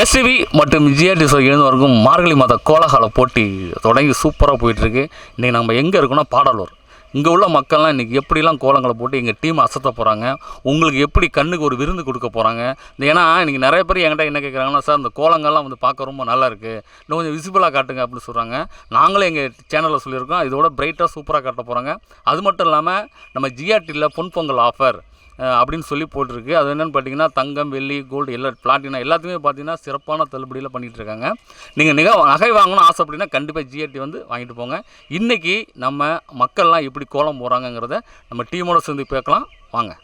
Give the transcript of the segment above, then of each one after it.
SCV மற்றும் GRT எழுந்து வரைக்கும் மார்கழி மாத கோலாகல போட்டி தொடங்கி சூப்பராக போயிட்டுருக்கு. இன்றைக்கி நம்ம எங்கே இருக்கோம்னா பாடலூர். இங்கே உள்ள மக்கள்லாம் இன்றைக்கி எப்படிலாம் கோலங்களை போட்டு எங்கள் டீம் அசத்த போகிறாங்க உங்களுக்கு எப்படி கண்ணுக்கு ஒரு விருந்து கொடுக்க போகிறாங்க ஏன்னா இன்றைக்கி நிறைய பேர் என்கிட்ட என்ன கேட்குறாங்கன்னா சார் இந்த கோலங்கள்லாம் வந்து பார்க்க ரொம்ப நல்லா இருக்குது இன்னும் கொஞ்சம் விசிபிளாக காட்டுங்க அப்படின்னு சொல்கிறாங்க நாங்களும் எங்கள் சேனலில் சொல்லியிருக்கோம். இதோட பிரைட்டாக சூப்பராக காட்ட போகிறாங்க அது மட்டும் இல்லாமல் நம்ம ஜிஆர்டியில் பொன் பொங்கல் ஆஃபர் அப்படின்னு சொல்லி போட்டிருக்கு. அது என்னென்னு பார்த்தீங்கன்னா தங்கம் வெள்ளி கோல்டு எல்லா பிளாட்டினா எல்லாத்தையுமே பார்த்தீங்கன்னா சிறப்பான தள்ளுபடியில் பண்ணிகிட்டு இருக்காங்க. நீங்கள் நிக நகை வாங்கணும்னு அப்படின்னா கண்டிப்பாக ஜிஎட்டி வந்து வாங்கிட்டு போங்க. இன்றைக்கி நம்ம மக்கள்லாம் எப்படி கோலம் போகிறாங்கங்கிறத நம்ம டீமோட சேர்ந்து கேட்கலாம் வாங்க.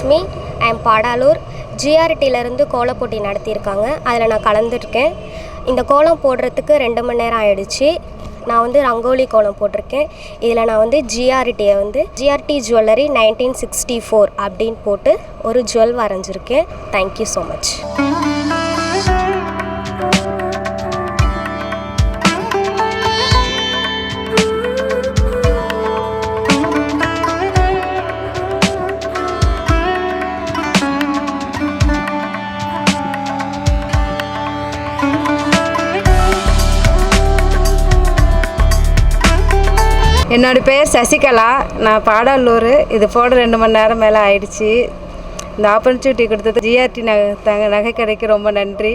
Lakshmi Muthulakshmi M Padalur. ஜிஆர்டியிலேருந்து கோலம் போட்டி நடத்தியிருக்காங்க. அதில் நான் கலந்துருக்கேன். இந்த கோலம் போடுறதுக்கு ரெண்டு மணி நேரம் ஆயிடுச்சு. நான் வந்து ரங்கோலி கோலம் போட்டிருக்கேன். இதில் நான் வந்து ஜிஆர்டியை வந்து GRT jewellery nineteen sixty four அப்படின்னு போட்டு ஒரு ஜுவல் வரைஞ்சிருக்கேன். தேங்க்யூ ஸோ மச் என்னோட பேர் சசிகலா. நான் பாடாலூர். இது போட ரெண்டு மணி நேரம் மேலே ஆயிடுச்சு. இந்த ஆப்பர்ச்சுனிட்டி கொடுத்தது ஜிஆர்டி நகை தங்க நகை கடைக்கு ரொம்ப நன்றி.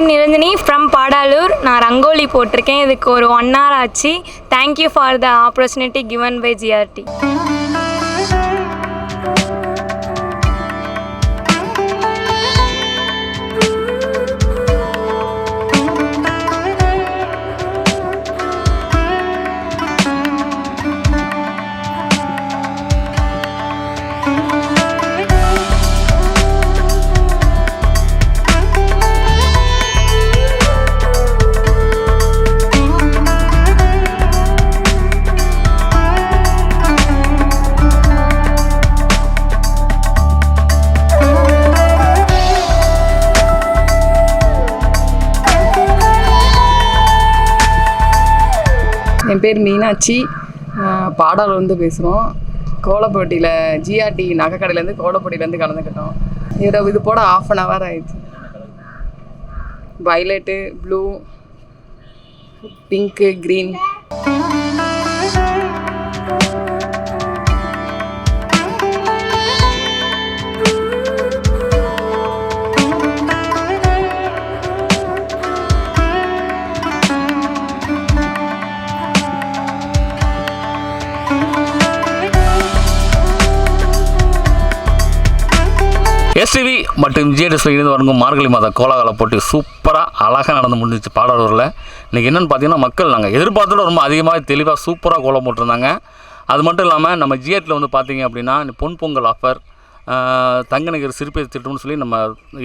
I'm M Niranthini from Padalur நான் ரங்கோலி போட்டிருக்கேன். இதுக்கு ஒரு ஒன் ஹவர் ஆச்சு. Thank you for the opportunity given by GRT என் பேர் மீனாட்சி. ஆஹ் பேசுகிறோம் கோலப்போட்டியில் ஜிஆர்டி நகைக்கடையிலேருந்து கோலப்பட்டியிலேருந்து கலந்துக்கிட்டோம். இதில் இது போட ஆஃப் அன் ஹவர் ஆயிடுச்சு. Violet blue pink green STV மற்றும் ஜிஎடிஎஸ்ல இருந்து வழங்கும் மார்கழி மாத கோலாகல போட்டி சூப்பராக அழகாக நடந்து முடிஞ்சிச்சு பாடலூரில் இன்றைக்கி என்னென்னு பார்த்தீங்கன்னா மக்கள் நாங்கள் எதிர்பார்த்தோட ரொம்ப அதிகமாக தெளிவாக சூப்பராக கோலம் போட்டிருந்தாங்க. அது மட்டும் இல்லாமல் நம்ம ஜிஎட்டில் வந்து பார்த்தீங்க அப்படின்னா இந்த பொன் பொங்கல் ஆஃபர் தங்க நகர் சிறுபேர் திட்டம்னு சொல்லி நம்ம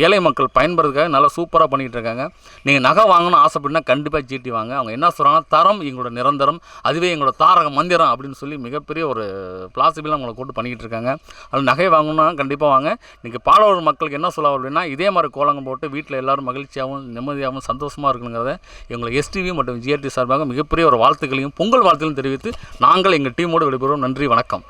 ஏழை மக்கள் பயன்படுறதுக்காக நல்லா சூப்பராக பண்ணிகிட்டு இருக்காங்க நீங்கள் நகை வாங்கணும்னு ஆசைப்பட்டுனா கண்டிப்பாக ஜிடி வாங்க. அவங்க என்ன சொல்கிறாங்கன்னா தரம் எங்களோட நிரந்தரம் அதுவே எங்களோட தாரக மந்திரம் அப்படின்னு சொல்லி மிகப்பெரிய ஒரு பிளாசிபிளாக உங்களை கொண்டு பண்ணிக்கிட்டு இருக்காங்க அதில் நகை வாங்கணும்னா கண்டிப்பாக வாங்க. நீங்கள் பாலவர் மக்களுக்கு என்ன சொல்ல அப்படின்னா இதே மாதிரி கோலங்கம் போட்டு வீட்டில் எல்லாரும் மகிழ்ச்சியாகவும் நிம்மதியாகவும் சந்தோஷமாக இருக்கணுங்கிறத எங்களை எஸ்டிவி மற்றும் ஜிஆர்டி சார்பாக மிகப்பெரிய ஒரு வாழ்த்துக்களையும் பொங்கல் வாழ்த்துக்களையும் தெரிவித்து நாங்கள் எங்கள் டீமோடு விடைபெறுவோம். நன்றி வணக்கம்.